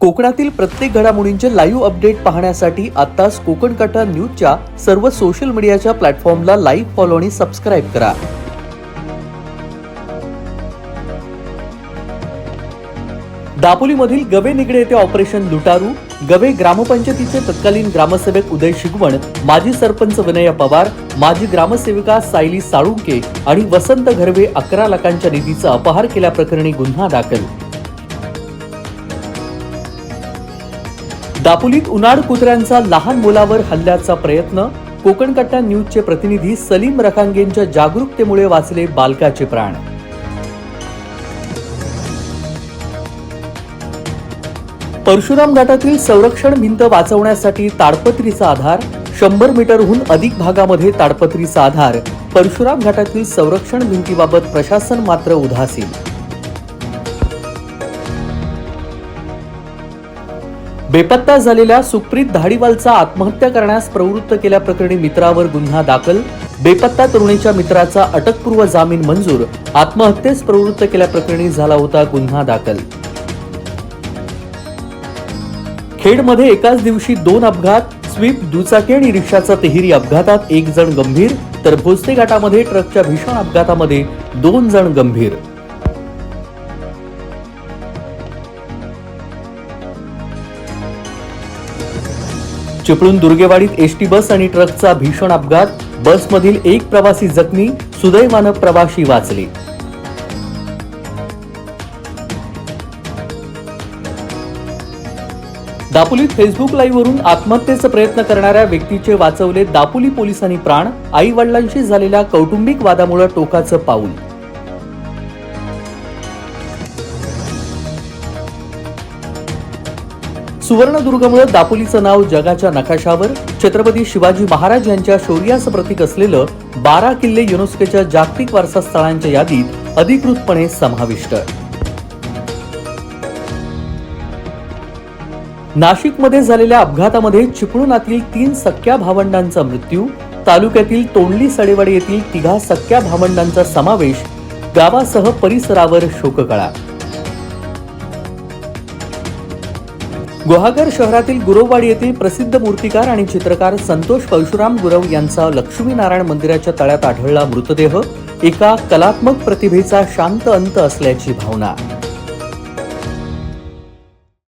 कोकणातील प्रत्येक घडामोडींचे लाईव्ह अपडेट पाहण्यासाठी आत्ताच कोकण कटा न्यूजच्या सर्व सोशल मीडियाच्या प्लॅटफॉर्मला लाईव्ह फॉलो आणि सबस्क्राईब करा. दापोलीमधील गवे निगडे येथे ऑपरेशन लुटारू गवे ग्रामपंचायतीचे तत्कालीन ग्रामसेवक उदय शिगवण माजी सरपंच विनय पवार माजी ग्रामसेविका सायली साळुंके आणि वसंत घरवे अकरा लाखांच्या निधीचा अपहार केल्याप्रकरणी गुन्हा दाखल. दापोलीत उन्हाळ कुत्र्यांचा लहान मुलावर हल्ल्याचा प्रयत्न कोकण कट्टा न्यूजचे प्रतिनिधी सलीम रखांगेंच्या जागरूकतेमुळे वाचले बालकाचे प्राण. परशुराम घाटातील संरक्षण भिंत वाचवण्यासाठी ताडपत्रीचा आधार शंभर मीटरहून अधिक भागामध्ये ताडपत्रीचा आधार परशुराम घाटातील संरक्षण भिंतीबाबत प्रशासन मात्र उदासीन. बेपत्ता झालेल्या सुप्रीत धाडीवालचा आत्महत्या करण्यास प्रवृत्त केल्याप्रकरणी मित्रावर गुन्हा दाखल. बेपत्ता तरुणीच्या मित्राचा अटकपूर्व जामीन मंजूर. आत्महत्येस प्रवृत्त केल्याप्रकरणी झाला होता गुन्हा दाखल. खेडमध्ये एकाच दिवशी दोन अपघात स्वीप दुचाकी आणि रिक्षाचा तिहेरी अपघातात एक जण गंभीर तर भोसते घाटामध्ये ट्रकच्या भीषण अपघातामध्ये दोन जण गंभीर. चिपळूण दुर्गेवाडीत एसटी बस आणि ट्रकचा भीषण अपघात. बसमधील एक प्रवासी जखमी सुदैवानं प्रवाशी वाचले. दापोलीत फेसबुक लाईव्हवरून आत्महत्येचा प्रयत्न करणाऱ्या व्यक्तीचे वाचवले दापोली पोलिसांनी प्राण. आई वडिलांशी झालेल्या कौटुंबिक वादामुळे टोकाचं पाऊल. सुवर्णदुर्गमुळे दापोलीचं नाव जगाच्या नकाशावर छत्रपती शिवाजी महाराज यांच्या शौर्याचं प्रतीक असलेलं बारा किल्ले युनेस्कोच्या जागतिक वारसा स्थळांच्या यादीत अधिकृतपणे समाविष्ट. नाशिकमध्ये झालेल्या अपघातामध्ये चिपळुणातील तीन सख्या भावंडांचा मृत्यू तालुक्यातील तोंडली सडेवाडी येथील तिघा सख्या भावंडांचा समावेश गावासह परिसरावर शोककळा. गुहागर शहरातील गुरववाडी येथील प्रसिद्ध मूर्तिकार आणि चित्रकार संतोष परशुराम गुरव यांचा लक्ष्मीनारायण मंदिराच्या तळ्यात आढळला मृतदेह एका कलात्मक प्रतिभेचा शांत अंत असल्याची भावना.